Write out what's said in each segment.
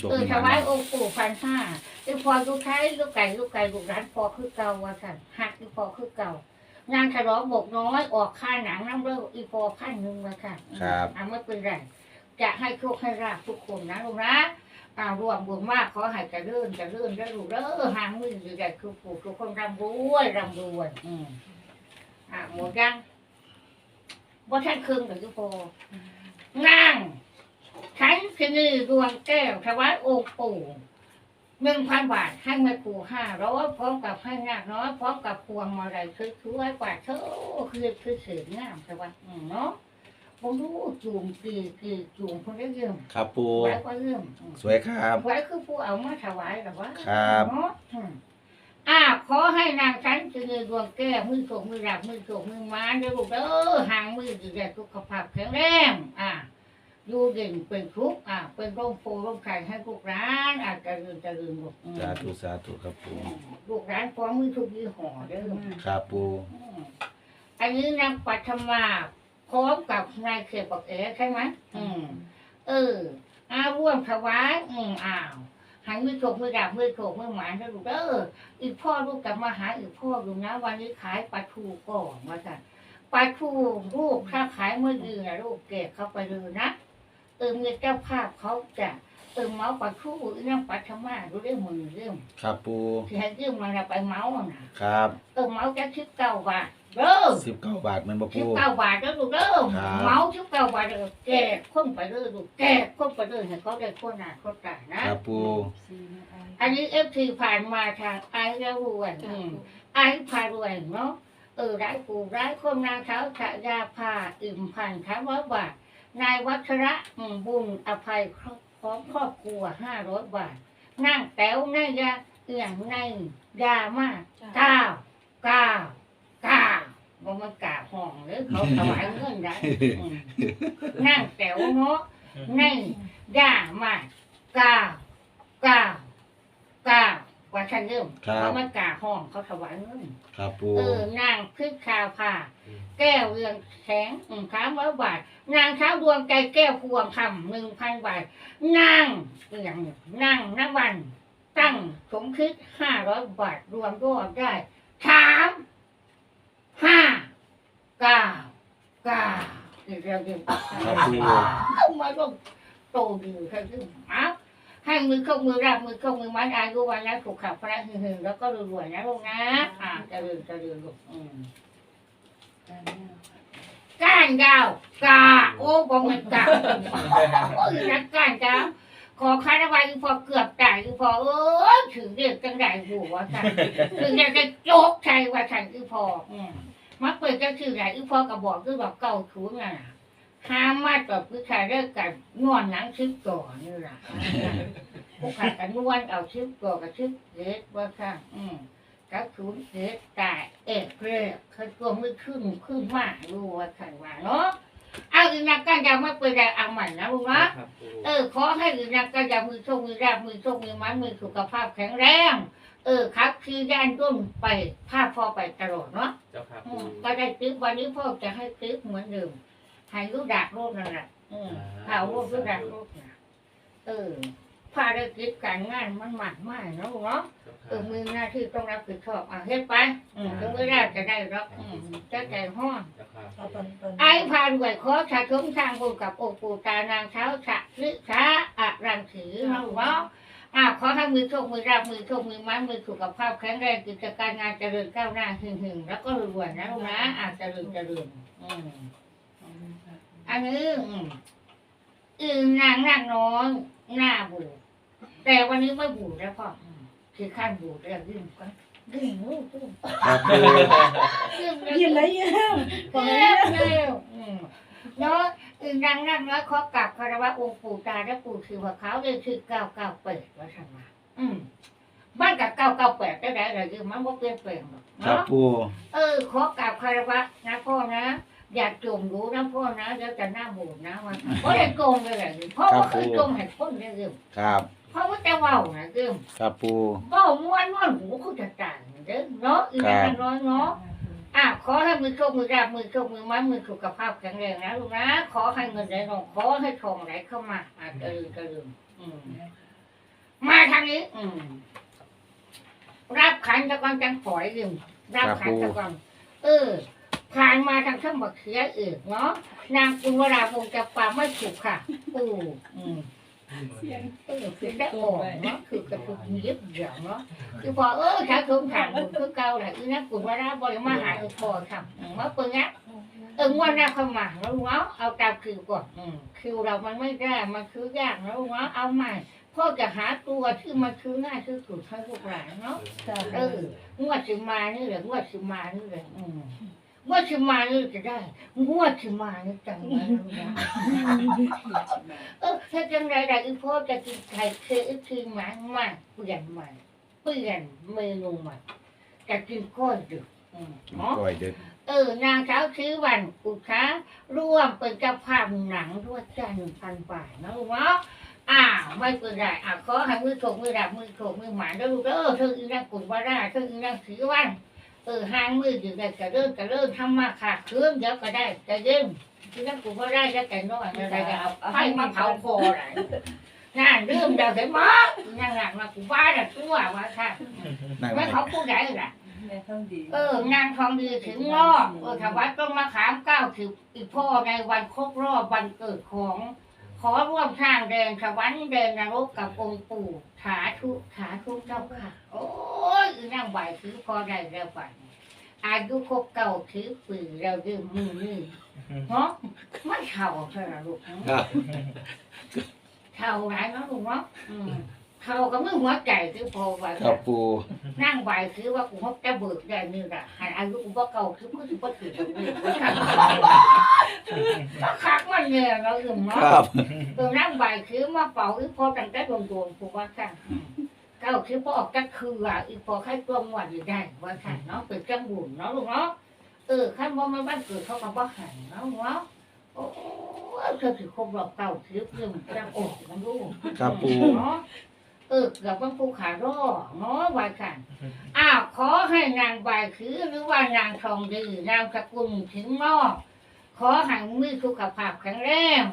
คนมีโชคเออมีถลาวายภองค์ปู่พันห้าอีพอลูกชายลูกไก่ลูกไก่ลูกร้านพอคือเก่าว่าสั่นหักอีพอคือเก่างานฉลองบกน้อยออกค่าหนังน้ำเลืออีพอพันหนึ่งว่าค่ะครับ อ่าไม่เป็นไรจะให้โชคให้ราบทุกคนนะลูกนะอ่ารวมบุญมากขอให้เจะเลื่อนจะเลื่อนจะลูกเด้อหางมือใหญ่คือปู่ทุกคนร่ำรวยร่ำรวยอืมอ่าหมดยังว่าท่านคืนหรือยุพอนั่ง ฉันคือนี่ดวงแก้วถวายองค์ปู่หนึ่งพันบาทให้แม่ปู่ห้าร้อยพร้อมกับให้งากน้อยพร้อมกับพวงมาลัยคือช่วยกว่าเท่าคือคือเสียงามแต่ว่าอืมเนาะผมรู้จูงกีกีจูงคนได้เยิ่มครับปูไว้ก็เยิ่มอืมสวยครับไว้คือผู้เอามาถวายหรือว่าครับเนาะอืมอ่าขอให้นางฉันคือนี่ดวงแก้วมือโฉกมือหลับมือโฉกมือม้านเด้อลูกเด้อหางมือดีแดสุขภาพแข็งแรงอ่า อยู่เด่นเป็นทุกข์อะเป็นร่มโพร่มไข่ให้ลูกร้านอาจจะเริญจะเริญลูกอืมสาธุสาธุครับปูลูกร้านพร้อมมือทุกยี่ห้อเด้อครับปูอืมอันนี้นางปัทมาพร้อมกับนายเขตบอกเอ๋ใช่ไหมอืม เอออาร่วมถวายอืมอ้าวหันมือโฉกมือดาบมือโฉกมือหมานนะลูกเด้ออีกพ่อลูกกลับมาหาอีกพ่ออยู่นะ วันนี้ขายปลาทูก่อนมาจ้ะปลาทูลูกถ้าขายเมื่อดีนะลูกเก็บเข้าไปเลยนะ เออมีเจ้าภาพเขาจะเออเมาปัดคู่อีนั่งปัดธรรมาดูได้มือเรื่องครับปูที่ให้ยืมมาเราไปเมาส์นะครับเออเมาส์จะชิบเก้าบาทเด้อสิบเก้าบาทแมันบ่ชิปูบเก้าบาทเด้อลูกเด้อครับเมาส์ชิบเก้าบาทเด้อแก่คนไปเด้อลูกแก่คนไปเด้อให้เขาได้คนหนาคนตานะครับปูอันนี้เอฟซีผ่านมาทางไอ้ระรวยอืมไอ้พารวยเนาะเออร้ายปู่ร้ายคนนางเท้าขยาพาอิ่มพันท้าร้อยบาท นายวัชระอืมบุญอภัยครอบพร้อมครอบครัวห้าร้อยบาท นั่งแต๋วในยาเอื่องในยามากเก้าเก้าเก้าบ่มันกาห้องหรือเขาถวายเงินได้อืมนั่งแต๋วเนาะในยามากเก้าเก้าเก้า ว่าฉันเริ่มครับเพราะมันกาห้องเขาถวายเงิน ครับปู เออนางพึกคาวผ่าแก้วเรืองแสงอืมสามร้อยบาท นางเท้าดวงใจแก้วพวงคำหนึ่งพันบาทนางเอียงนางนวัน ตั้งสมคิดห้าร้อยบาทรวมยอดได้สามห้าเก้าเก้าอีกแล้วเดียวครับปู เอามาลงโตดีแค่ที่เอา ให้มือเข้ามือรับมือเข้ามือไม้อายุวันนะถูกขับพระหึงๆแล้วก็รวยๆนะลูกนะ อ่าจะเริญจะเริญลูกอืมก้านยาวกาโอ้บองมันกาโอ้ยนักก้านจ้าขอคารวะอีพอเกือบตายอีพอเออถึงเรียกจังไดหัวสั่นถึงอยากจะโจกใจว่าสั่นอีพออืมมักเปิดจะถือไหนอีพอกับบอกคือแบบเก่าถูนน่ะ ห้ามมากับผู้ชายเลิกกันนวลหนังชิบก่อนนี่ล่ะผู้ขายกันนวลเอาชิบก่อกับชิบเล็ดว่าสั่นอืมกับศูนย์เอ็ดตายเอกเรียกเคยตัวไม่ขึ้นขึ้นมากรู้ว่าขันว่าเนาะเอาอีนักการยาไม่เป็นไรเอาใหม่นะลุงนะเออขอให้อีนักการยามือโชคมือราบมือโชคมือไม้มือสุขภาพแข็งแรงเออครับคือย่านร่นไปภาพพอไปตลอดเนาะเจ้าครับอืมก็ได้ติ๊บวันนี้พ่อจะให้ติ๊บเหมือนเดิม ให้รู้ดักโรคนั่นแหละอืมเอาโรครู้ดักโรคนะเออภารกิจการงานมันหมักมากเนาะลุงเนาะเออมือหน้าที่ต้องรับผิดชอบอะเฮ็ดไปอืมถึงเวลาจะได้รับอืมจะใจห้อนเจ้าครับไอ้พานไหวขอชาชมทางบุญกับองค์ปู่ตานางเช้าฉะลิชาอะรังสีน้องเนาะอะขอให้มือโชคมือรับมือโชคมือไม้มือสุขภาพแข็งแรงกิจการงานเจริญก้าวหน้าหึงหึงๆแล้วก็รวยๆนะลูกนะอะเจริญเจริญอืม อันนี้อืมอือนางนางน้อยหน้าบูดแต่วันนี้ไม่บูดแล้วพ่ออืมคือขั้นบูดแล้วยิ่งกว่ายิ่งรู้ยิ่งครับปูยิ่งยิ้มแล้วยิ้มเร็วเร็วอืมเนาะอึงดังนั่งน้อยขอกลับคารวะองค์ปู่ตาและปู่คือหัวเขาเลยคือเก้าเก้าแปดว่าทำไมอืมบ้านกับเก้าเก้าแปดได้ได้เลยคือมันบ่เปลี่ยนแปลงหรอกครับเนาะปูเออขอกราบคารวะนะพ่อนะ อย่าจมรู้นะพ่อนะเดี๋ยวจะหน้าบูดนะว่าเพราะได้โกงเลยแหละเพราะว่าคือโกงให้คนเนี่ยคือครับ เพราะว่าจะเว้านะคือครับปูเว้าม้วนม้วนหูเขาจะต่างเด้อเนาะอีกอย่างน้อยเนาะอะขอให้มือโชคมือราบมือโชคมือไม้มือสุขภาพแข็งแรงนะลูกนะขอให้เงินไหลลงขอให้ทองไหลเข้ามาอะกระลืมกระลืมอืมมาทางนี้ อืมรับขันตะกอนจังฝอยยืมรับขันตะกอนเออ ผ่านมาทางช่างบักเขียเอกเนาะนางกุลวราคงจะปาไม่ถูกค่ะปูอืมเสียงเออคือได้ออกเนาะคือกระปุกยิบเดียวเนาะคือพอเออถ้าคงถามบุญคือเก่าแหละคือนักกุลวราบริมาหาอุปอทำอืมว่าเปิงอะเอองวดหน้าเข้ามาแล้วเนาะเอาตามคิวก่อนอืมคิวเรามันไม่ได้มันคือยากแล้วเนาะเอาใหม่พ่อจะหาตัวที่มันคือง่ายที่สุดให้พวกเราเนาะเอองวดสิมานี่แหละงวดสิมานี่แหละอืม งวดสิมานี่จะได้งวดสิมานี่จังเลยนะเออถ้าจังไรได้อีพ่อจะกินไข่เคยอีกทีหมาใหม่เปลี่ยนใหม่เปลี่ยนเมนูใหม่จะกินก้อยดึกอืมเนาะ ก้อยเด็ดเออนางเช้าชื้อวันอุค้าร่วมเป็นเจ้าภาพหนังด้วยกันหนึ่งพันบาทนะลูกเนาะอ้าวไม่เป็นไรอะขอให้มือถกมือดับมือถกมือหมาแล้วลูกเด้อเธออีนั่งกุ่นว่าได้เธออีนั่งถือวัน เออห้างมืออยู่ได้กระเริ่มกระเริ่มทำมาขาดเครื่องเดี๋ยวก็ได้จะเริ่มอีนั่งกุ่นว่าได้จะแต่น้อยอะไรก็เอาไฟมาเผาคออะไรงานเริ่มเดี๋ยวเห็นมั้งงานหลังมากูว่าแต่ตัวว่าค่ะไม่เขาพูดได้หรอแม่ต้องเออนางทองดีถึงรอบเออถวายต้นมะขามเก้าถืออีกพ่อในวันครบรอบวันเกิดของ ขอร่วมทางแดงสวรรค์แดงนรกกับองค์ปู่ถาทุถาทุเจ้าค่ะ โอ้ อีนางไหวถือพอได้แล้วไปอายุครบเก่าถือปืนเราดื่มมือนี่เนาะไม่เท่าเท่าไหร่ลูกครับเท่าไหนเนาะลูกเนาะอืมเท่ากับมือหัวใจคือพอไว้ครับปูนั่งไหวคือว่ากูฮกจะเบิกได้นี่แหละหันอายุกูบ่เก่าคือกูสิบ่ถือตรงนี้ก็คักมันเนี่ยเราอยู่คเนาะรับ เออนั่งไหวคือมาเป่าอีพอตั้งแต่ดวงดวงกูว่าค่ะ เก้าคือพอออกจากคืออะอีพอให้ตัวงวดอยู่ได้ว่าค่ะเนาะเป็นจังบุญเนาะลูกเนาะเออขั้นว่ามันบ้านเกิดเขาก็บ่หันเนาะเนาะโอ้เธอถือครบรอบเก่าคือเรื่องจังโอ้มันรู้ครับปู เนาะเออกือบว่าผู้ขาร่อเนาะวายกันอ้าวขอให้นางใบคือหรือว่านางทองดีนางสกุลถึงนอกขอให้มีสุขภาพแข็งแรง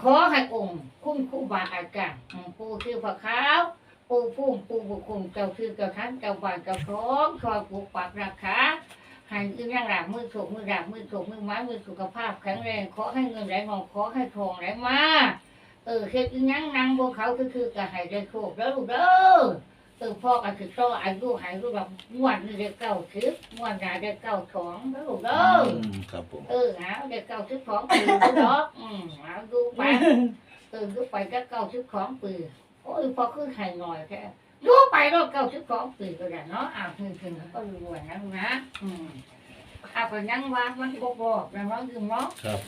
ขอให้องค์คุ้มคู่บาอาจารย์อืมปูคือพระขาว ปูพุ่มปูบุคคลเจ้าคือเจ้าท่านเจ้าบ้านเจ้าท้องคอยปกปักรักษาให้อีนั่งหลังมือโฉกมือดักมือโฉกมือไม้มือสุขภาพแข็งแรงขอให้เงินไหลมองขอให้ทองไหลมาเออเฮ็ดอีหยังนางบนเขาคือคือก็ให้ได้โชคแล้วลูกเด้อเออพ่อก็สิโตอายุให้ลูกแบบงวดนี้ได้เก้าสิบงวดหน้าได้เก้าสองแล้วลูกเด้อมครับผมเออหาได้เก้าสิบสองปีแล้วเนาะอืมเอาดูไปเออดูไปก็เก้าสิบสองปี โอ้ยพอคือให้หน่อยแค่ดูไปรอบเก้าสิบสองปีก็ได้เนาะอ้าวถึงถึงก็รวยนะลูกนะอืมเอาไปยังว่ามันบ่บอกนะเนาะคือเนาะครับ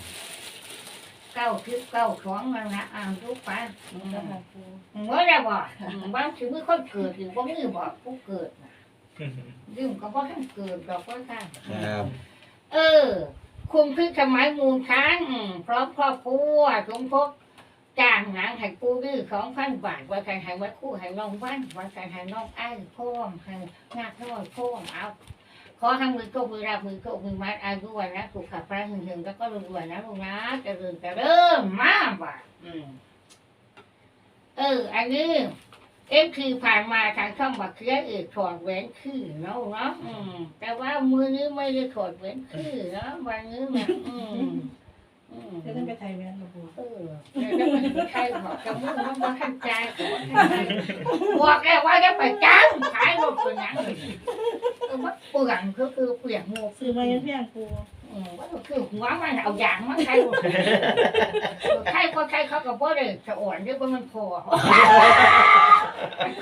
เก้าสิบเก้าสองนั่นนะอ้าวดูไปอืมก็มาปูเมื่อไรบ่บางทีมือคนเกิดอยู่ว่ามือบ่ผู้เกิดน่ะยืมก็บ่ท่านเกิดดอกว่าท่านครับ เออ คุณคือสมัยมูลช้างอืมพร้อมครอบครัวสมทบ จ้างหนังให้ปูดื้อสองพันบาทว่าการให้วัดคู่ให้น้องบ้านว่าการให้น้องไอ้ายพ่อมให้งาน้อยพ่อมเอาขอให้งมือโชคมือรับมือโชคมือมัดอายุวันนะสุขภาพหึงหึงแล้วก็รวยนะลูกนะจะเริ่มจะเริ่มมาบ่าอืมเออ อันนี้เอฟคือผ่านมาทางช่องบักเคียเอกถอดแหวนคือเนาะเนาะแต่ว่ามือนี้ไม่ได้ถอดแหวนคือเนาะวันนี้นะอืม อืมจะต้องไปไทยแม่มาปูเออแต่ถ้ามันใช่หอกจะมือมันมาทันใจบอกแล้วว่าจะไปจ้างขายรถเป็นหยังเลยเออมันเปลืองก็คือเปลือกหมวกซื้อมายังเพียงปูอืมว่าคือหัวมันเอาอย่างมันใครหมดใครก็ใครเขาก็บ่ได้สะอ่อนเดี๋ยวมันพอ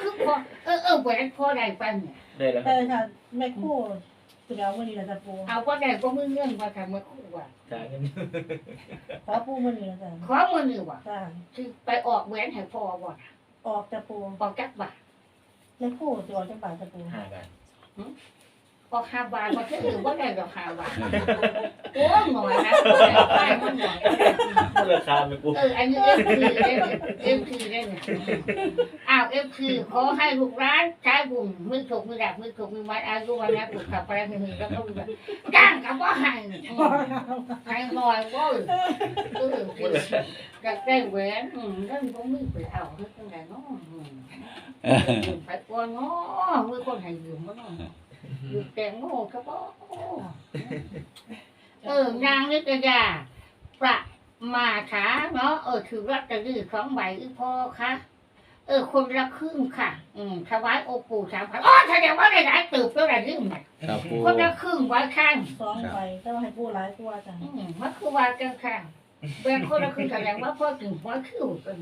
คือพอเออเออแหวนพอได้ปันเนี่ย ได้แล้วคแต่รับค่ะแม่คู่ สุดแล้ววันนี้เราจะปูเอาว่าได้ก็มือเงื่อนว่าทำมาคู่ว่าจ่ายเงินขอปูวันนี้เราจะขอมือนี่ว่าจ้าคือไปออกแหวนให้พ่อบ่น่ะออกจะปูออกจักบาทแม่คู่จะออกจะบาทจะปูห้าบาทออ กห้าบาทมาที่อื่นว่าได้ดอกห้าบาทโอ้ยหน่อยนะบ่ได้มันหน่อยบราคาไม่ปูเอออันนี้เอฟคือได้เอฟคือได้เนี่ยอ้าวเอฟคือขอให้ลูกร้านใช้บุญมือถกมือดับมือถกมือมัดอายุวันนะปลุกขับไปแล้วมือแล้วก็มือแบบจ้างกับว่าให้ให้ลอยว่าเออคืออยากได้แหวนอืมเรื่องพวกมือไปเอาเรื่องจังไงเนาะอืมยืมไปก่อนเนาะมือคนให้ยืมมาเนาะ ยืมแตงโมครับพ่อเออนางนิตยาประมาขาเนาะเออถือรัตตะลือของใบอีพ่อค่ะ เออ คนละครึ่งค่ะ อืมถวายโอปู่สามพันอ๋อแสดงว่าได้หลายตืบแล้วหลายเรื่องน่ะครับปูคนละครึ่งไว้ข้างสองไปแต่ว่าให้ปูหลายกว่าจ้ะอืมมันคือว่ากันข้าง แบ่งคนละครึ่งแสดงว่าพ่อถึงหัวคิ้วเป็น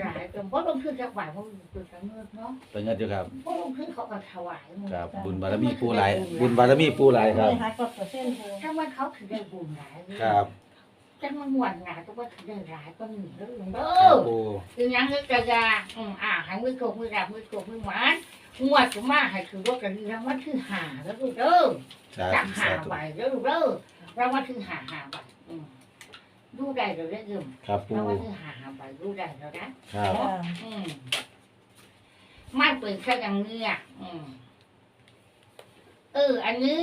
หลายกันเพราะลงทุนจักบาทเพราะเป็นการเงินเนาะเป็นเงินอยู่ครับเพราะลงทุนเขาก็ถวายหมดครับ บุญบารมีปูหลาย บุญบารมีปูหลายครับ ไม่หักก็เปอร์เซ็นต์ปูถ้าว่าเขาถึงได้บุญหลายครับแต่มันหวนหนาก็ว่าถึงได้หลายก็หนึ่งเรื่องเด้ครัอบปูคือยังนึกกระยาอืมอ่าให้มือโกมือดับมือโกมือหวานงวดก็มาให้ถือว่ากันดีรางวัลคือหาแล้วลูกเด้อ สาจับธุหาสาธุใบแล้วลูกเด้อรางวัลคือหาหาใบอืม ดูได้เดี๋ยวได้ยืมครับปูรางวัลคือหาหาใบดูได้แล้วนะครับจ้ะอืมไม่เปิดแค่อย่างนี้อะอืมเออ อันนี้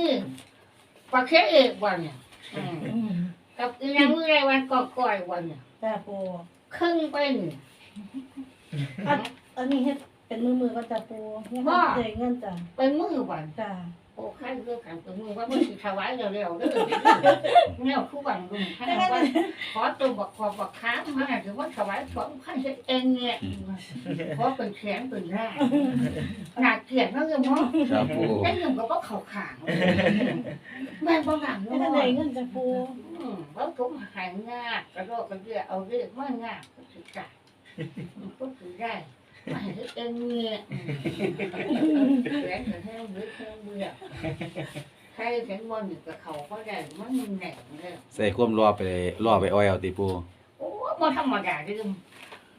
ปลาเค็เอกวันเนี่ยอืมอืมกับอีนางมือไรวันก่อก่อยวันเนี่ยจ้ะปูครึ่งไปหนึ่งอันอันนี้เฮ็ดเป็นมือมือๆก็จ้ะปูยังไม่ได้เงินจ้ะเป็นมือวันจ้ะโอ้ข้าเลือกกันเป็นมือว่ามือสิถวายเร็วๆเด้อเนี่ยคู่บังลุงข้าว่าขอตัวบอกขอบอกค้างมาถือว่าถวายสองพันเเองเนี่ยเพราะเป็นแขนเป็นแร่หนักเกียรตินั่นเองมั้งครับปูได้เงินก็ต้องเข่าขางแม่บ้างไม่เนาะได้เงินจ้ะปูอืมแล้วทุกหายงากกระโดดกระเดียเอาเรียกว่างากก็ถือได้ก็ถือได้ ไม่ให้เองเนี่ยแขนแห้งหรือแห้งเบื่อใครแข็งบอลอยู่กับเขาก็ได้มันแหน่งเลยใส่ความรอไปรอไปอ้อยเอาติปูโอ้มาธรรมดาลืม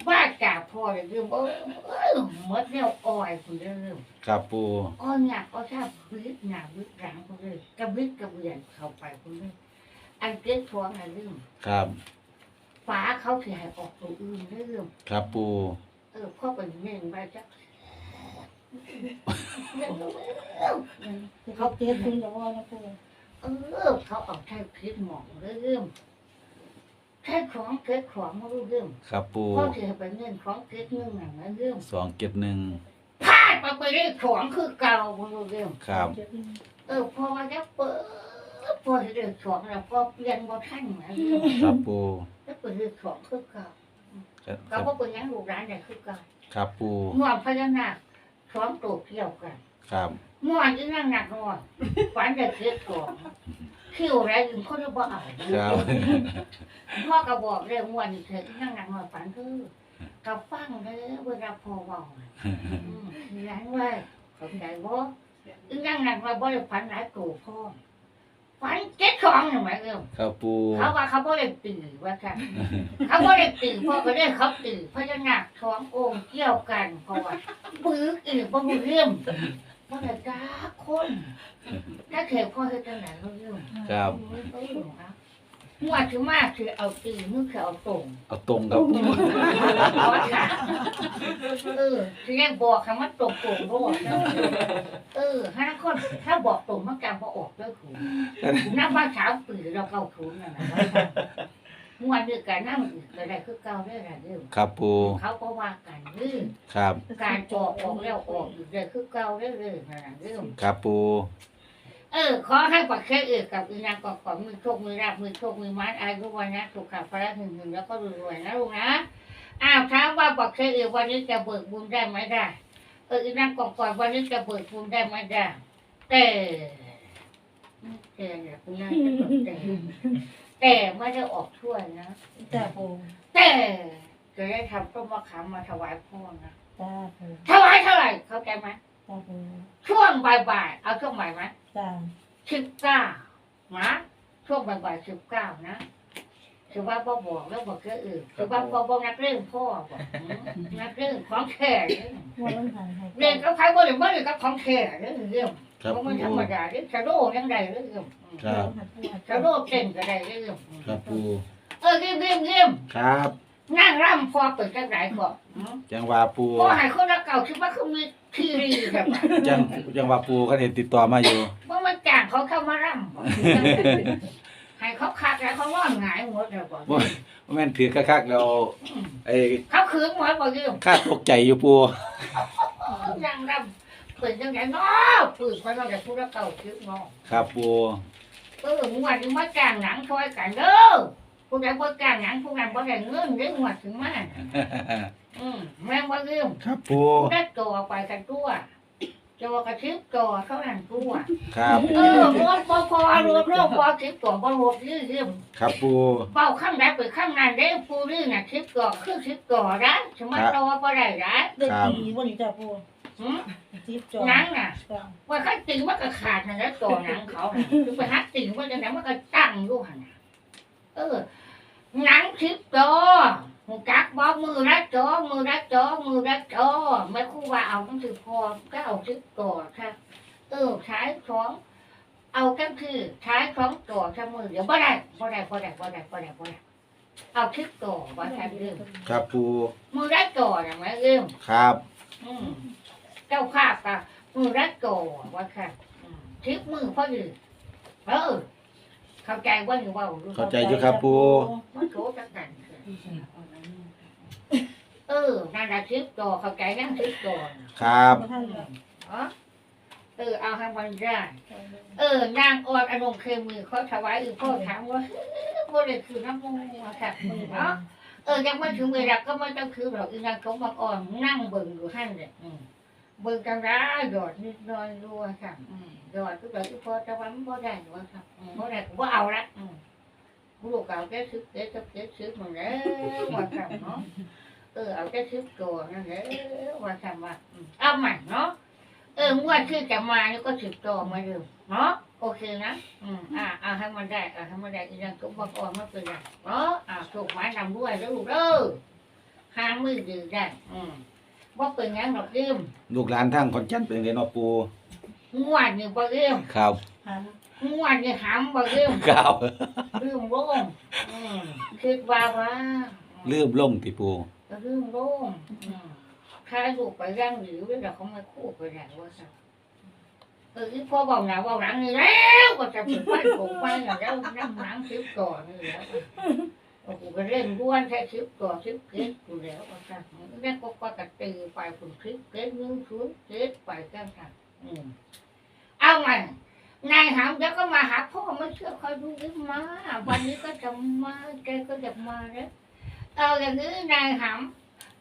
ว่าจากพ่อเลยลืมเออเออหมดแล้วอ่อยคุณลืมครับปูอ้อยหนักก็ชอบวิกหนาวิกหลังคุณเลยกระวิกกระเบียนเข้าไปคุณเลยอันเก็บท้องอะไรลืมครับฟ้าเขาสิให้ออกตัวอื่นลืมครับปู เออพ่อเป็นเม่งไปจักเขาเจ็ดคุณจะว่านะปูเออเขาเอาใช้คิดหมองลืมใช้ของเก็บของมารู้เรื่องครับปูพ่อสิให้เป็นเงินของเก็บเงินหนังนั้นเรื่องสองเก็ดหนึ่งพลาดมาไปได้ของคือเก่ามารู้เรื่องครับเจ็ดหนึ่งเออพอมาแล้วเปิดพอเรื่องของแล้วพอเปลี่ยนบ่ทันนะเรื่องครับปูแล้วเปิดเรื่องของคือเก่า ครับก็บ่เป็นหยังลูกร้านได้คือเก่าครับปูงวดพญานาคสองตัวเกี่ยวกันครับงวดอีนั่งหนักงวดฝันได้เกิดของคิวอะไรอื่นเขาจะบ่เอาครับพ่อก็บอกเลยงวดนี้เถิดอีนั่งหนักงวดฝันคือกับฟังเด้อเวลาพอเว้าอืมมีหลายไว้สนใจบ่อีนั่งหนักงวดบ่ได้ฝันหลายตัวพ่อ ฝันเจ็ดของหนึ่งไหมเอิ่มครับปูเขาว่าเขาบ่ได้ตื่นว่าค่ะเขาบ่ได้ตื่นพ่อก็ได้เขาตื่นเพราะจะหนักท้ององค์เกี่ยวกันเพราะว่าบึกอีกบ่รู้เรื่องบ่ได้จ้าคนถ้าเขตพ่อเฮ็ดจังได๋รู้เรื่องครับ เออครับหัวถือมากคือเอาตื่นมือคือเอาตรงเอาตรงครับปูเออคือแรกบอกคำว่าตรงตรงๆโลดเออห้าคนถ้าบอกตรงมันจำบ่ออกเด้อคุณน้ำว่าเช้าปืนเราเก้าทุนนั่นน่ะมวนด้วยกันน้ำอีกก็ได้คือเก่าได้ล่ะเด้อครับปูเขาก็ว่ากันเรื่องครับ การออกออกแล้วออกอีกได้คือเก่าได้เลยนั่นน่ะเรื่องครับปู เออ ขอให้ปักแค่เอกกับอีนางกอกของมือโชคมือราบมือโชคมือมัดอายุวันนะสุขภาพระหึงหึงแล้วก็รวยๆนะลูกนะอ้าวถามว่าปักแค่เอกวันนี้จะเบิกบุญได้ไหมได้เอออีนางกอกก่อนวันนี้จะเบิกบุญได้ไหมได้แต่แต่เนี่ยคุณนายจะบอกแต่แต่ไม่ได้ออกช่วยนะจ้ะปูแต่จะได้ทำต้มมะขามมาถวายพ่อนะจ้ะปูถวายเท่าไหร่เข้าใจไหมจ้ะปู ช่วงบ่ายๆเอาช่วงบ่ายไหมจ้ะสิบเก้านะช่วงบ่ายๆสิบเก้านะคือว่าพ่อบอกแล้วบอกก็อื่นคือว่าพ่อบอกนักเรื่องพ่อบอกอืมนักเรื่องของแข่เนี่ยหัวล้นหายหายเรียนก็ใครบ่ได้บ่ได้กับของแข่เนี่ยเรื่องครับเพราะปูมันธรรมดาเรื่องชะโดยังได้เรื่องอืมครับชะโดเก่งก็ได้เรื่องอืมครับปูเออเยี่ยมเยี่ยมเยี่ยมครับนั่งร่ำพอเปิดจังไรก่อนจังว่าปูพอหายคนละเก่าคิดว่าเขามี ทีรีแบบนั้นจังจังว่าปูเขาเห็นติดต่อมาอยู่ว่ามันจ้างเขาเข้ามาร่ำให้เขาคักแล้วเขาว่าหงายหมดเลยก่อนบ่แม่นถือคักๆแล้วไอ้เขาคืนหมดบ่ยืมค่าตกใจอยู่ปูนั่งร่ำเปิดจังไรเนาะเปิดมาเราจะพูดละเก่าคิดเนาะครับปูเออหมวดนี้มาจ้างหนังช่วยกันเด้อ ผู้ใดบ่จ้างหนังผู้นั้นบ่ได้เงินเด้อหมวดถึงมาอืมแม่งบ่ยืมครับปูได้ตัวไปกันตัวตัวกระชิบตัวเท่านั้นตัวครับเออรถพอพอรถโลกพอชิบตัวบ่รถยืดยืมครับปูเป้าข้างใดไปข้างนั้นเด้ปูนี่น่ะชิบตัวคือชิบตัวนะสมัยตัวบ่ได้นะได้ตีบ่นี่จ้ะปูหืมจิ๊บจอหนังน่ะจ้ะว่าคันติงมันก็ขาดนั่นแหละตัวหนังเขาน่ะคือไปหักติงมันจังไดมันก็ตั้งอยู่หั่นน่ะเออ หนังชิบตัวหูจักบ่มือละจอมือละจอมือละจอไม่คู่ว่าเอาต้องถือพอก็เอาชิบตัวค่ะเออใช้ของเอาก็คือใช้ของตัวชมือเดี๋ยวบ่ได้บ่ได้บ่ได้บ่ได้บ่ได้บ่ได้เอาคลิปตัวบ่ใช่เรื่องครับปูมือรัดตัวนะแม่เรื่องครับอืมเจ้าภาพก็มือรัดตัวว่าค่ะอืมคลิปมือพอดีเออ เข้าใจว่าอยู่ว่ารู้เข้าใจอยู่ครับปูมันโถจังกันเออนั่นแหละคลิปตัวเข้าใจนั่งคลิปตัวน่ะครับบ่ทันจ้ะอ๋อเออเอาให้มันได้เออนางออดอนงเคมีเขาถวายอีกพ่อถามว่าบ่ได้คือน้ำมูกค่ะมึงเนาะเออยังไม่ถึงเวลาก็ไม่ต้องคือหรอกอีนางเขาบางอ่อนนั่งเบิ่งอยู่ให้เลยอืม เบิ่งกันได้หยอดนิดหน่อยรัวค่ะอืมหยอดก็แบบที่พอจะวันบ่ได้หรอกค่ะอืมบ่ได้ก็บ่เอาละอืมลูกเอาแค่ซื้อแค่ซื้อแค่ซื้อมันแล้วว่าค่ะเนาะเออเอาแค่ซื้อตัวนั่นแหละว่าค่ะว่าอืมเอาใหม่เนาะเอองวดที่จะมานี่ก็สิบตัวมาอยู่เนาะโอเคนะอืมอ่าเอาให้มันได้เอาให้มันได้อีกอย่างก็บอกอ่อนมันเป็นอย่างเนาะอ่าถูกไม้นำด้วยแล้วลูกเด้อหางมือดีได้อืม ว่าเป็นหยังดอกเดิมลูกหลานทั้งขอนแก่นเป็นไงเนาะปูงวดนี่บ่เดิมครับหันงวดนี่หามบ่เดิมครับลืมโล่งอืมคิดว่าว่าลืมลงติปูลืมโล่งอืมถ้าลูกไปย่างหรือเวลาเขามาคู่ไปแล้วว่าสั่งเออพ่อบอกนะบอกหลังนี่แล้วก็จะเป็นบ้านผมไปแล้วน้ำหนังชิบก่อนนี่แล้ว โอ้โหก็เล่นด้วนแค่ชิบก่อนชิบเกตกูแล้วก็ค่ะแล้วก็ก็กระตือไปคุณชิบเกตนึงชุดเกตไปกันค่ะอืมเอาไงนายหามแล้วก็มาหาพ่อม่เชื่อคอยดูดิมาวันนี้ก็จะมาแกก็จะมาแล้วเอาอย่างนี้นายหาม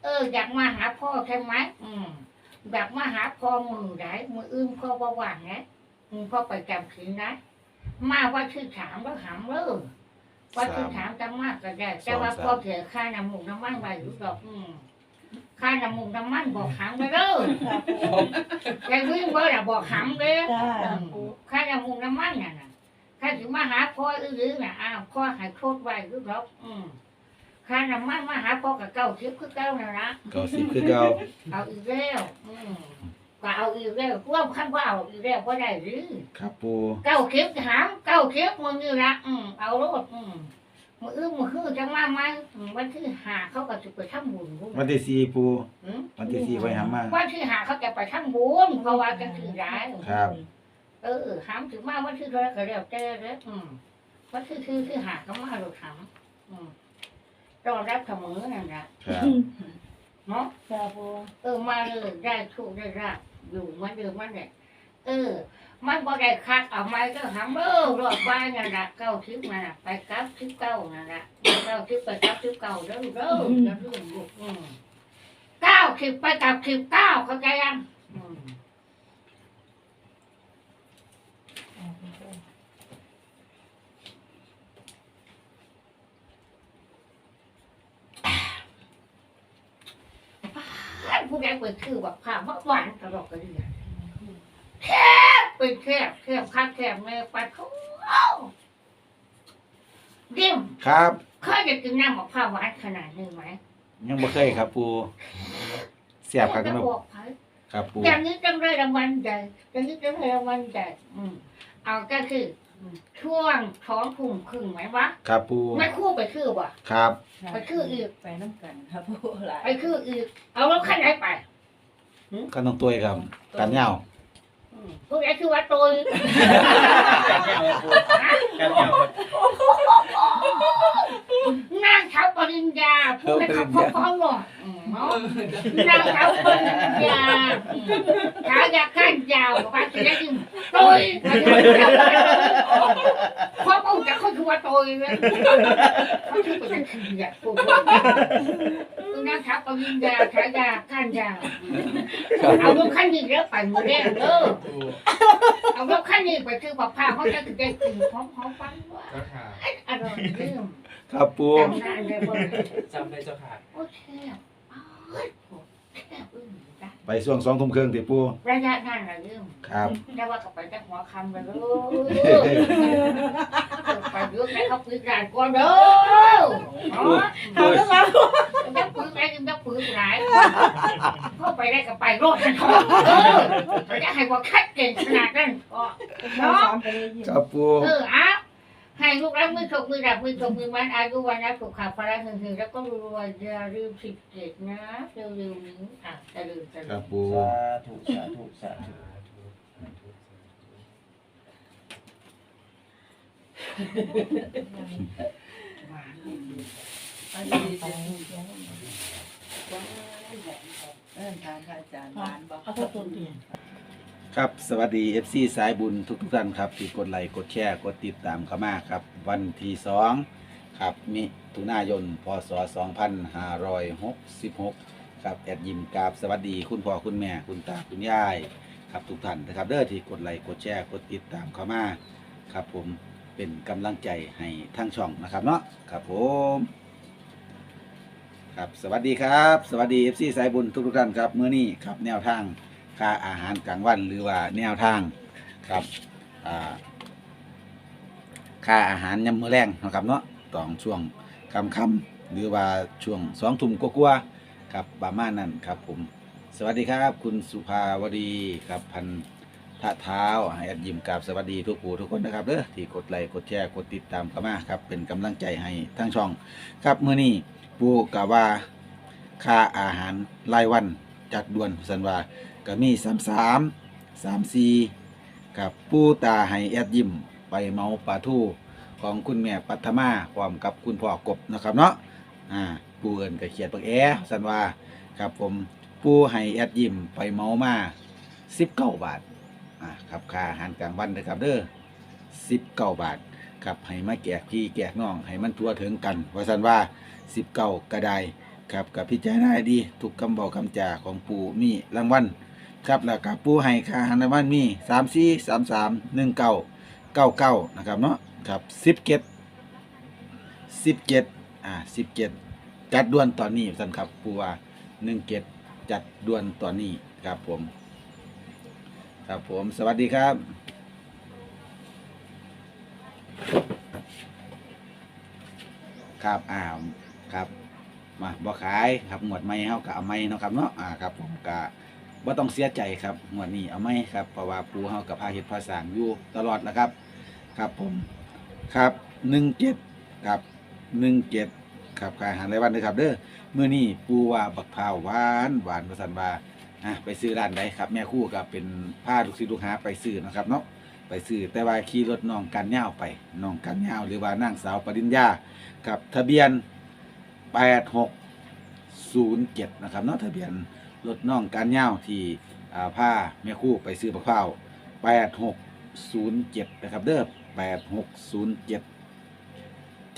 เอออยากมาหาพ่อใช่ไหมอืมแบบมาหาพ่อมือได้มืออื่นพ่อบ่ว่างนะอืมพ่อไปจำศีลนะมาว่าชื่อถามแล้วหามเลย ว่าชื่อถามจังมากก็ได้แต่ว่าพ่อเสียค่าน้ำมูกน้ำมันไปอยู่ดอกอืมค่าน้ำมูกน้ำมันบอกหามไปเลยจ้ะปูแต่วิ่งเบอร์น่ะบอกหามเลยจ้าอืมปูค่าน้ำมูกน้ำมันน่ะนะถ้าถึงมาหาพ่ออื้อๆน่ะอ้าวพ่อใหายโทษไว้อยู่ดอกอืมค่าน้ำมันมาหาพ่อกับเก้าชิบคือเก้าน่ะนะเก้าสิบคือเก่าเอาอีกแล้วอืม ก็เอาอีกแล้วร่วมขั้นว่าเอาอีกแล้วก็ได้หรือครับปูเก้าเข็บถามเก้าเข็บมึงนี่ละอืมเอารถอืมมืออื้อมือคือจะมาไหมอืมวันที่หาเขาก็จะไปทำบุญรู้ไหมวันที่สี่ปูอืมวันที่สี่ไปหามาวันที่หาเขาจะไปทำบุญเพราะว่ากันถือร้ายครับ เออหามถึงมาวันที่เท่าไหรก็แล้วแต่เลยอืมวันที่คือที่หาเขามาเราถามอืมรอรับเสมอนั่นแหละครับเนาะจ้าปูเออมาเลยได้ถูกได้ราบ อยู่เหมันเดิมมันเนี่ยเออ มันบ่ได้คักเอาไม้ก็หำเออรอดบ้านนั่นละเก้าทิพย์นั่นละไปกับทิพย์เก้านั่นละเก้าทิพย์ไปกับทิพย์เก้าเด้อเด้ออย่าลืมลูกอืมเก้าทิพย์ไปกับทิพย์เก้าเข้าใจยังอืม ผู้ใดเปิดชื่อแบบข้าวหวานตลอดกันเลยแคบเป็นแคบแคบข้างแคบแม่ปัดเขาเดี่ยมครับเคยจะกินน้ำมะพร้าวหวานขนาดนี้ไหมยังบ่เคยครับปูเสียบครับจะเนาะบอกไปครับปูอย่างนี้ต้องได้รางวัลใหญ่อย่างนี้ต้องได้รางวัลใหญ่อืมเอาก็คือ ช่วงท้องทุ่มครึ่งไหมวะครับปูไม่คู่ไปคือบ่ครับไปคืออีกไปน้ำกันครับผู้หลายไปคืออีกเอารถคันไหนไปก็ต้องตัวครับกันยาวพวกนี้คือว่าตัวกันยาวครับปูกันยาวครับ นางเท้าปริญญาผู้ให้เขาพ้องหน่อยอืมเนาะนางเท้าปริญญาอืมขายาก้านยาวกับว่าจะได้ยินตัวเพราะองค์จะเขาคือว่าตัวเลยเขาคือเป็นขี้อะพูดว่านางเท้าปริญญาขายาก้านยาวเอาลูกขั้นนี้แล้วไปมือแรกเด้อปูเอาลูกขั้นนี้ไปคือบอกพาเขาจะถึงได้กินพร้อมๆกันว่าเจ้าขาอร่อยเรื่อง ครับปูจำได้เลยบ่จำได้เจ้าขาโอ้แคบอ้ายแคบอึ้งจ้ะไปช่วงสองทุ่มครึ่งที่ปูระยะนั่นน่ะเรื่องครับ แต่ว่าก็ไปแต่หัวคำไปเลยไปเรื่องไหนเขาปืนกานก่อนเด้อเนาะทำแล้วครับจะปืนอะไรจะปืนไหนเข้าไปได้ก็ไปโลดทันทองเออไปได้ให้ว่าคัดเก่งขนาดนั้นก็น้อเนาะงไปเลยยิ้มครับปูเอออะ ให้ลูกรักมือถกมือดับมือถกมือมันอายุวันนะถูกขาพระหึงหึงแล้วก็รวยอย่าลืมสิบเจ็ดนะเร็วๆนี้อะจะลืมจะคลืรัมบปูสาธุสาธุสาธุอันนี้จะเออทานพระอาจารย์ทานบอกเอาตัวตุนเตียน ครับสวัสดี FC สายบุญทุกทุกๆท่านครับที่กดไลค์กดแชร์กดติดตามเข้ามาครับ วันที่สองครับมิถุนายนพศ2566ครับแอดยิมกราบสวัสดีคุณพ่อคุณแม่คุณตาคุณยายครับทุกท่านนะครับเด้อที่กดไลค์กดแชร์กดติดตามเข้ามาครับผมเป็นกำลังใจให้ทั้งช่องนะครับเนาะครับผมครับสวัสดีครับ สวัสดี FC สายบุญทุกทุกๆท่านครับเมื่อนี้ครับแนวทาง ค่าอาหารกลางวันหรือว่าแนวทางครับค่าอาหารยำมื้อแรงนะครับเนาะตอนช่วงคำคำๆหรือว่าช่วงสองทุ่มกว่าๆครับประมาณนั้นครับผมสวัสดีครับ คุณสุภาวดีครับพันทะเท้าให้แอดยิมกับสวัสดีทุกผู้ทุกคนนะครับเด้อที่กดไลค์กดแชร์กดติดตามเข้ามาครับเป็นกำลังใจให้ทั้งช่อง ครับเมื้อนี้ปูกะว่าค่าอาหารรายวันจัดด่วนสันว่า ก็มีสามสามสามสี่กับปูตาให้แอดยิ้มไปเมาปลาทูของคุณแม่ปัทมาพร้อมกับคุณพ่อกบนะครับเนาะอ่าปูเอินก็เขียนปากแอสันว่าครับผมปูให้แอดยิ้มไปเมามาสิบเก้าบาทอ่าครับค่าอาหารกลางวันนะครับเด้อสิบเก้าบาทครับให้มาแจกพี่แจกน้อง ให้มันทั่วถึงกัน ว่าสันว่าสิบเก้ากระไดครับกับพิจารณาให้ดีทุกคำบอกคำจาของปู่มีรางวัล ครับแล้วกับปูให้ค่าอาหารในบ้านมีสามสี่สามสามหนึ่งเก้าเก้าเก้านะครับเนาะครับสิบเจ็ดสิบเจ็ดอ่าสิบเจ็ดจัดด่วนตอนนี้สันครับปูว่าหนึ่งเจ็ดจัดด่วนตอนนี้ครับผม ครับผมสวัสดีครับครับอ้าวครับมาบ่ขายครับหมวดไม้เฮาก็เอาไม้เนาะครับเนาะอ่าครับผมก็ บ่ต้องเสียใจครับวดนี้เอาไม้ครับเพราะว่าปูเฮากับพาเฮ็ดพาสร้างอยู่ตลอดนะครับ ครับผมครับ17ครับ17ครับขายอาหารรายวันเด้อครับ เด้อเมื้อนี้ปูว่าบักพร้าวหวานหวานว่าซั่นว่าอะไปซื้อร้านใดครับ แม่คู่ก็เป็นพาลูกศิษย์ลูกหาไปซื้อนะครับเนาะไปซื้อแต่ว่าขี่รถน้องกันยาไปน้องกันยาหรือว่านางสาวปริญญากับทะเบียนแปดหกศูนย์เจ็ดนะครับเนาะทะเบียน รถน้องการย่าวที่อ่าผ้าแม่คู่ไปซื้อมะพร้าวแปดหกศูนย์เจ็ดนะครับเด้อแปดหกศูนย์เจ็ด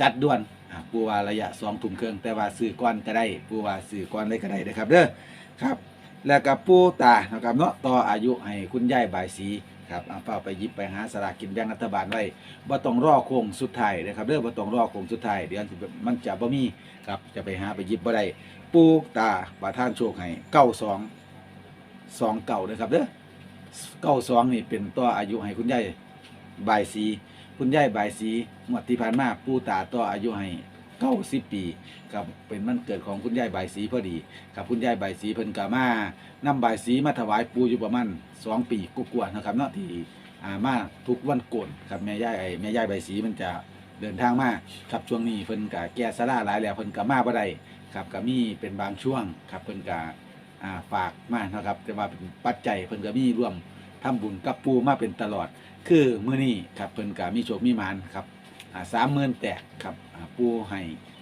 จัดด่วนอ่าปูว่าระยะสองถุงเครื่อง แต่ว่าซื้อก้อนก็ได้ปูว่าซื้อก้อนได้ก็ได้นะครับเด้อครับ แล้วกับปูตานะครับเนาะต่ออายุให้คุณยายบายสี ครับเอาเป้าไปหยิบไปหาสลากกินแบ่งรัฐบาลไว้บ่ต้องรอโค้งสุดท้ายนะครับเด้อบ่ต้องรอโค้งสุดท้ายเดี๋ยวมันจะบ่มีครับจะไปหาไปหยิบบ่ได้ปูตาบาท่านโชคให้เก้าสองสองเก่าเลยครับเด้อเก้าสองนี่เป็นตัวอายุให้คุณยายบายสีคุณยายบายสีงวดที่ผ่านมาปูตาตัวอายุให้ เก้าสิบปีครับเป็นมันเกิดของคุณยายใบายสีพอดีครับคุณยายใบายสีเพิ่นกามานำบายสีมาถวายปูอยู่ประมาณสองปีกว่าๆนะครับเนาะที่อ่ามาทุกวันโกนครับแม่ยายไอ้แม่ยายใบสีมันจะเดินทางมาครับช่วงนี้เพิ่นก็แก้สลาหลายแล้วเพิ่นก็มาบ่ได้ครับก็มีเป็นบางช่วงครับเพิ่นก็อ่าฝากมานะครับแต่ว่าเป็นปัจจัยเพิ่นก็มีร่วมทำบุญกับปูมาเป็นตลอด คือมื้อนี้ครับเพิ่นก็มีโชคมีหมานครับ อ่า30,000แตกครับปูให้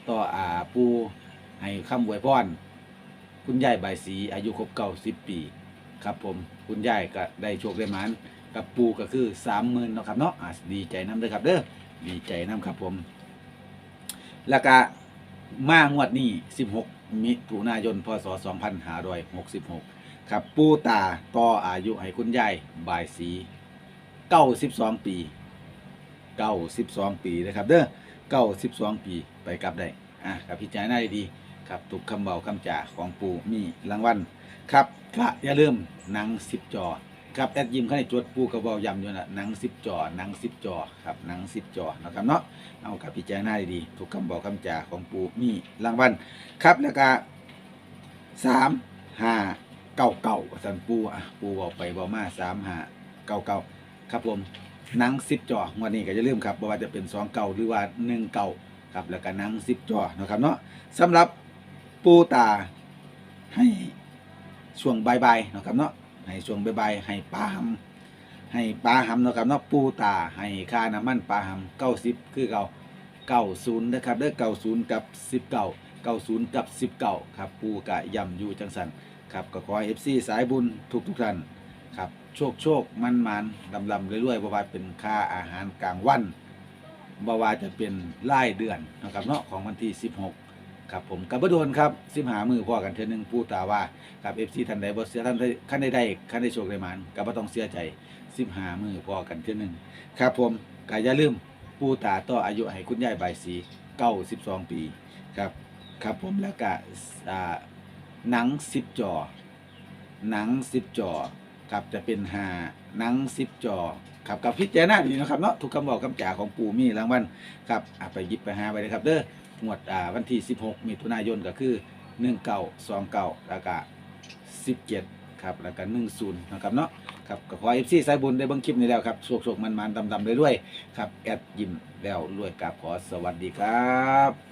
ต่ออ่าปูให้คำอวยพรคุณยายใบสีอายุครบ90ปี ครับผมคุณยายก็ได้โชคได้หมานกับปูก็คือสามหมื่นเนาะครับเนาะะดีใจน้ำเด้อครับเด้อดีใจน้ำครับผม แล้วก็มางวดนี้16มิถุนายนพศ2566ครับปูตาต่ออายุให้คุณยายบายสี92ปี 92ปีนะครับเด้อ92ปีไปกลับได้อะกับพิจารณาดีๆครับทุกคำเบาคำจ่าของปูมีรางวัลครับก็อย่าลืมหนังสิบจอครับแอดยิมเขางในจวดปูกระบอกย้ำอยู่นะหนังสิบจอหนังสิบจอครับหนังสิบจอนะครับเนาะเอากับพิจารณาดีๆทุกคำบอกคำจ่าของปูมีรางวัลครับแล้วก็สามห้าเก้าเก้าสันปูอะปูบอกไปบอกมาสามห้าเก้าเก้าครับผม หนังสิบจองวันนี้ก็อย่าลืมครับบ่ว่าจะเป็นสองเก่าหรือว่าหนึ่งเก่าครับแล้วก็หนังสิบจอนะครับเนาะสำหรับปูตาให้ช่วงใบ่ายๆนะครับเนาะให้ช่วงใบ่ายๆให้ปลาหำให้ปลาหำนะครับเนาะปูตาให้ค่าน้ำมันปลาหำเก้าสิบคือเก่าเก้าศูนย์นะครับเด้อเก้าศูนย์กับสิบเก้าเก้าศูนย์กับสิบเก้าครับปูกะย่ำอยู่จังสันครับก็ขอเอฟซีสายบุญทุกทุกท่านครับ โชคโชคมันมันลำลำเรื่อยๆบ่ว่าเป็นค่าอาหารกลางวันบ่ว่าจะเป็นรายเดือนนะครับเนาะของวันที่สิบหกครับผมกับบโดนครับสิมหามือพ่อกันเทือนึงพูดตาว่ากับเอฟซีท่านใดบ่เสียท่านใดขั้นใดได้ขั้นใดโชคได้มานก็บ่ต้องเสียใจสิมหามือพ่อกันเทือนึงครับผมก็อย่าลืมปูตาต่ออายุให้คุณยายใบสีเก้ายสี92ปีครับครับผมแล้วก็หนัง10จอหนัง10จอ ครับจะเป็นหาหนัง10จอครับกับพิจารณาดีนะครับเนาะทุกคำบอกคำจ่าของปู่มีรางวัลครับอะไปหยิบไปหาไปเลยครับเด้องวดอ่าวันที่ 16 มิถุนายนก็คือ1929แล้วก็17ครับแล้วก็10นะครับเนาะครับก็ขอ FC สายบุญได้เบิ่งคลิปนี้แล้วครับโชคๆมันๆดำๆเรื่อยๆครับแอดยิ้มแล้วรวยกับขอสวัสดีครับ